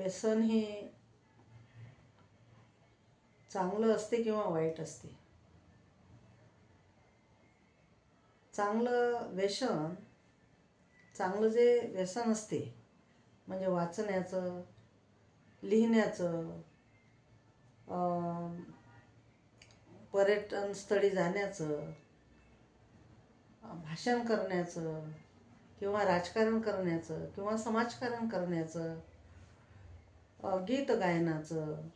व्यसन हे चांगलं असते किंवा वाईट असते? चांगलं व्यसन चांगलं जे व्यसन असते म्हणजे वाचण्याचं लिहिण्याचं पर्यटन पर्यटनस्थळी जाण्याचं भाषण करण्याचं किंवा राजकारण करण्याचं किंवा समाजकारण करण्याचं गीत गायनाचं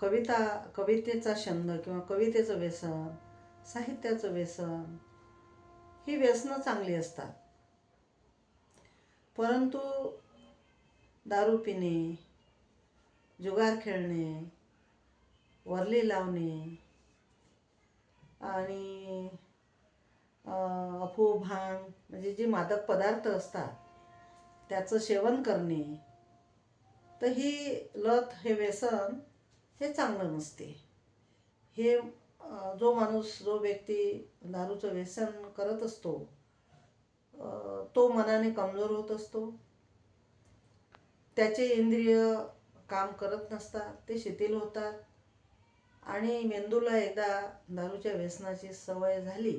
कविता कवितेचा छंद किंवा कवितेचं व्यसन साहित्याचं व्यसन ही व्यसनं चांगली असतात. परंतु दारू पिणे जुगार खेळणे वरली लावणे आणि अफू भांग म्हणजे जे मादक पदार्थ असतात त्याचं सेवन करणे तर ही लत हे व्यसन हे चांगलं नसते. हे जो माणूस जो व्यक्ती दारूचं व्यसन करत असतो तो मनाने कमजोर होत असतो. त्याचे इंद्रिय काम करत नसतात ते शिथिल होतात. आणि मेंदूला एकदा दारूच्या व्यसनाची सवय झाली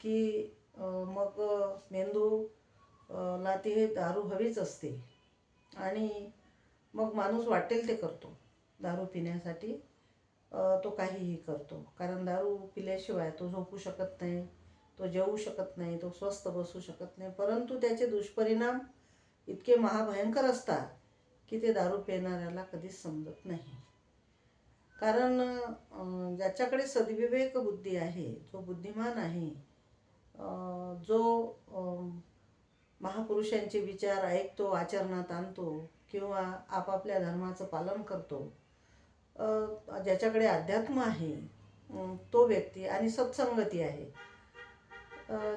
की मग मेंदू ला ती दारू हवीच असते. आणि मग माणूस वाटेल ते करतो. दारू पिण्यासाठी तो काहीही करतो. कारण दारू पिल्याशिवाय तो झोपू शकत नाही तो जेवू शकत नाही तो स्वस्त बसू शकत नाही. परंतु त्याचे दुष्परिणाम इतके महाभयंकर असतात की ते दारू पिणाऱ्याला कधीच समजत नाही. कारण ज्याच्याकडे सद्विवेक बुद्धी आहे जो बुद्धिमान आहे जो महापुरुषांचे विचार ऐकतो आचरणात आणतो किंवा आपापल्या धर्माचं पालन करतो. ज्याच्याकडे अध्यात्म आहे तो व्यक्ती आणि सत्संगती आहे.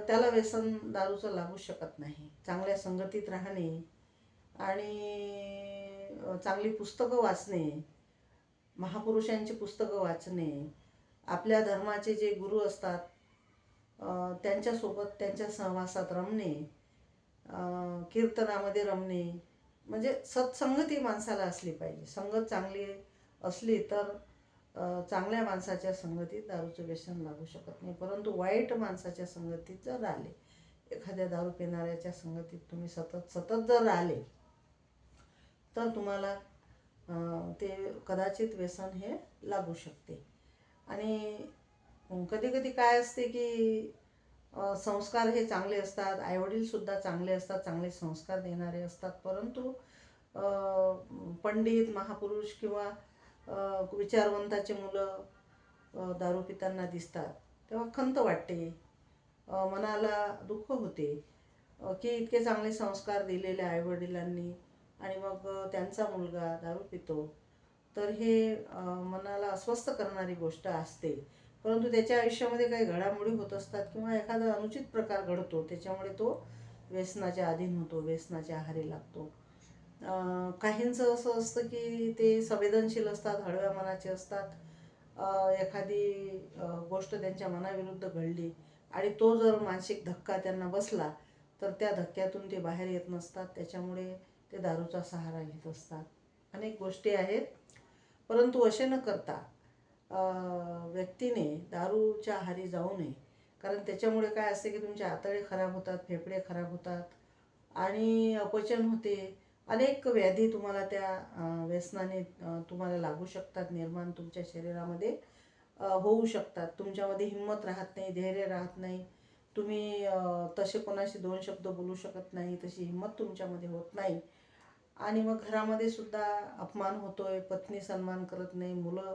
त्याला व्यसन दारूचं लागू शकत नाही. चांगल्या संगतीत राहणे आणि चांगली पुस्तकं वाचणे महापुरुषांची पुस्तकं वाचणे आपल्या धर्माचे जे गुरु असतात त्यांच्यासोबत त्यांच्या सहवासात रमणे कीर्तनामध्ये रमणे म्हणजे सत्संगती माणसाला असली पाहिजे. संगत चांगली असली तर चांगल्या माणसाच्या संगतीत दारूचं व्यसन लागू शकत नाही. परंतु वाईट माणसाच्या संगतीत जर राहिले एखाद्या दारू पिणाऱ्याच्या संगतीत तुम्ही सतत सतत जर राहिले तर तुम्हाला ते कदाचित व्यसन हे लागू शकते. आणि कधी कधी काय असते की संस्कार हे चांगले असतात आईवडीलसुद्धा चांगले असतात चांगले संस्कार देणारे असतात. परंतु पंडित महापुरुष किंवा विचारवंताचे मुलं दारू पिताना दिसतात. तेव्हा खंत वाटते. मनाला दुःख होते. की इतके चांगले संस्कार दिलेले आईवडिलांनी आणि मग त्यांचा मुलगा दारू पितो तर हे मनाला अस्वस्थ करणारी गोष्ट असते. परंतु त्याच्या आयुष्यामध्ये काही घडामोडी होत असतात किंवा एखादा अनुचित प्रकार घडतो त्याच्यामुळे तो व्यसनाच्या अधीन होतो व्यसनाच्या आहारी लागतो. काहींचं असं असतं की ते संवेदनशील असतात हळव्या मनाचे असतात. एखादी गोष्ट त्यांच्या मनाविरुद्ध घडली आणि तो जर मानसिक धक्का त्यांना बसला तर त्या धक्क्यातून ते बाहेर येत नसतात. त्याच्यामुळे ते दारूचा सहारा घेत असतात. अनेक गोष्टी आहेत. परंतु असे न करता व्यक्तीने दारूच्या आहारी जाऊ नये. कारण त्याच्यामुळे काय असते की तुमचे आतडे खराब होतात फेफडे खराब होतात आणि अपचन होते. अनेक व्याधी तुम्हाला त्या व्यसनाने तुम्हाला लागू शकतात. निर्माण तुमच्या शरीरामध्ये होऊ शकतात. तुमच्यामध्ये हिंमत राहत नाही धैर्य राहत नाही. तुम्ही तसे कोणाशी दोन शब्द बोलू शकत नाही तशी हिंमत तुमच्यामध्ये होत नाही. आणि मग घरामध्ये सुद्धा अपमान होतोय पत्नी सन्मान करत नाही मुलं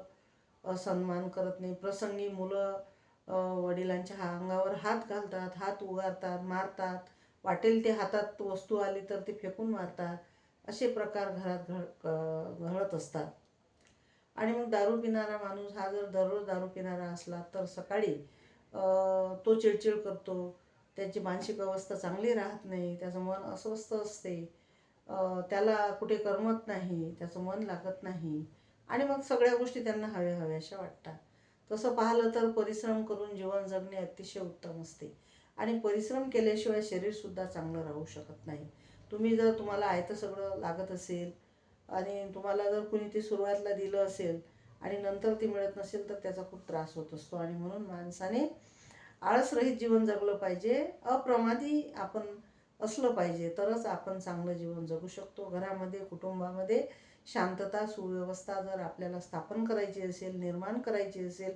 सन्मान करत नाही. प्रसंगी मुलं वडिलांच्या हा अंगावर हात घालतात हात उगारतात मारतात. वाटेल ते हातात वस्तू आली तर ते फेकून मारतात. असे प्रकार घरात घड क- घडत असतात. आणि मग दारू पिणारा माणूस हा जर दररोज दारू पिणारा असला तर सकाळी तो चिडचिड करतो. त्याची मानसिक अवस्था चांगली राहत नाही. त्याचं मन अस्वस्थ असते. त्याला कुठे करमत नाही. त्याचं मन लागत नाही. आणि मग सगळ्या गोष्टी त्यांना हव्या हव्याशा वाटतात. तसं पाहिलं तर परिश्रम करून जीवन जगणे अतिशय उत्तम असते. आणि परिश्रम केल्याशिवाय शरीरसुद्धा चांगलं राहू शकत नाही. तुम्ही जर तुम्हाला आयतं सगळं लागत असेल आणि तुम्हाला जर कुणी ते सुरुवातीला दिलं असेल आणि नंतर ती मिळत नसेल तर त्याचा खूप त्रास होत असतो. आणि म्हणून माणसाने आळसरहित जीवन जगलं पाहिजे. अप्रमादी आपण असलं पाहिजे तरच आपण चांगलं जीवन जगू शकतो. घरामध्ये कुटुंबामध्ये शांतता सुव्यवस्था जर आपल्याला स्थापन करायची असेल निर्माण करायची असेल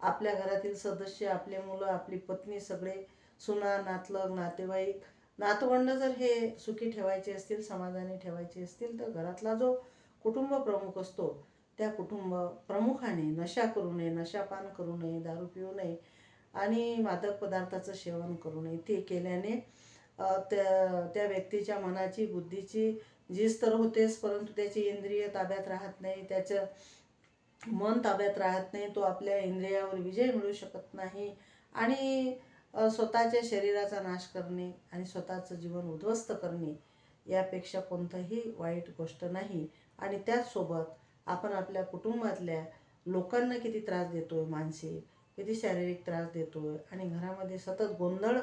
आपल्या घरातील सदस्य आपले मुलं आपली पत्नी सगळे सुना नातलग नातेवाईक नातवंड जर हे सुखी ठेवायचे असतील समाधानी ठेवायचे असतील तर घरातला जो कुटुंब प्रमुख असतो त्या कुटुंब प्रमुखाने नशा करू नये नशापान करू नये दारू पिऊ नये आणि मादक पदार्थाचं सेवन करू नये ते केल्याने त्या त्या व्यक्तीच्या मनाची बुद्धीची झीज तर होतेच परंतु त्याची इंद्रिय ताब्यात राहत नाही. त्याचं मन ताब्यात राहत नाही. तो आपल्या इंद्रियावर विजय मिळू शकत नाही. आणि स्वतःच्या शरीराचा नाश करणे आणि स्वतःचं जीवन उद्ध्वस्त करणे यापेक्षा कोणतंही वाईट गोष्ट नाही. आणि त्याचसोबत आपण आपल्या कुटुंबातल्या लोकांना किती त्रास देतो आहे मानसिक किती शारीरिक त्रास देतो आहे आणि घरामध्ये सतत गोंधळ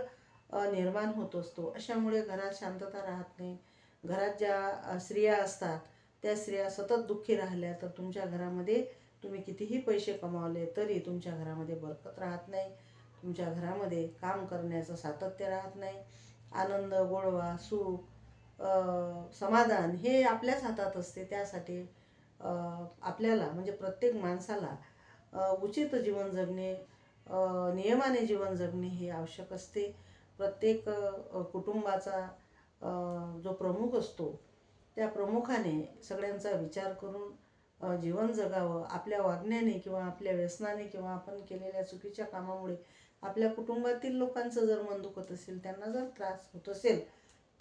निर्माण होत असतो. अशामुळे घरात शांतता राहत नाही. घरात ज्या स्त्रिया असतात त्या स्त्रिया सतत दुःखी राहिल्या तर तुमच्या घरामध्ये तुम्ही कितीही पैसे कमावले तरी तुमच्या घरामध्ये बरकत राहत नाही. तुमच्या घरामध्ये काम करण्याचं सातत्य राहत नाही. आनंद गोडवा सुख समाधान हे आपल्याच हातात असते. त्यासाठी आपल्याला म्हणजे प्रत्येक माणसाला उचित जीवन जगणे नियमाने जीवन जगणे हे आवश्यक असते. प्रत्येक कुटुंबाचा जो प्रमुख असतो त्या प्रमुखाने सगळ्यांचा विचार करून जीवन जगावं. आपल्या वागण्याने किंवा आपल्या व्यसनाने किंवा आपण केलेल्या चुकीच्या कामामुळे आपल्या कुटुंबातील लोकांचं जर मन दुखत असेल त्यांना जर त्रास होत असेल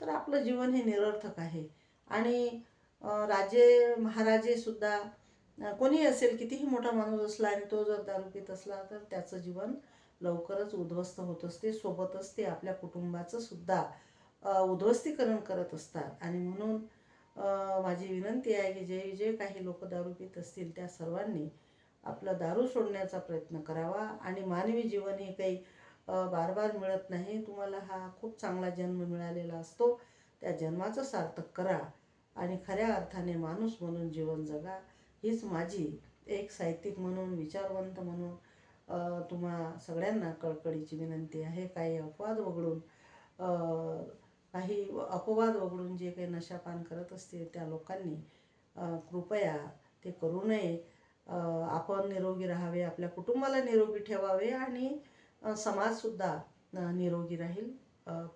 तर आपलं जीवन हे निरर्थक आहे. आणि राजे महाराजेसुद्धा कोणी असेल कितीही मोठा माणूस असला आणि तो जर दारू पित असला तर त्याचं जीवन लवकरच उद्ध्वस्त होत असते. सोबतच ते आपल्या कुटुंबाचं सुद्धा उद्ध्वस्तीकरण करत असतात. आणि म्हणून माझी विनंती आहे की जे जे काही लोक दारू पित असतील त्या सर्वांनी आपलं दारू सोडण्याचा प्रयत्न करावा. आणि मानवी जीवन हे काही बार बार मिळत नाही. तुम्हाला हा खूप चांगला जन्म मिळालेला असतो. त्या जन्माचं सार्थक करा. आणि खऱ्या अर्थाने माणूस म्हणून जीवन जगा. हीच माझी एक साहित्यिक म्हणून विचारवंत म्हणून तुम्हा सगळ्यांना कळकळीची विनंती आहे काही अपवाद वगळून काही अपवाद वगळून जे काही नशापान करत असतील त्या लोकांनी कृपया ते करू नये. आपण निरोगी राहावे आपल्या कुटुंबाला निरोगी ठेवावे आणि समाजसुद्धा निरोगी राहील.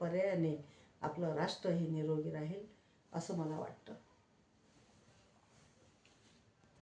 पर्यायाने आपलं राष्ट्र हे निरोगी राहील असं मला वाटतं.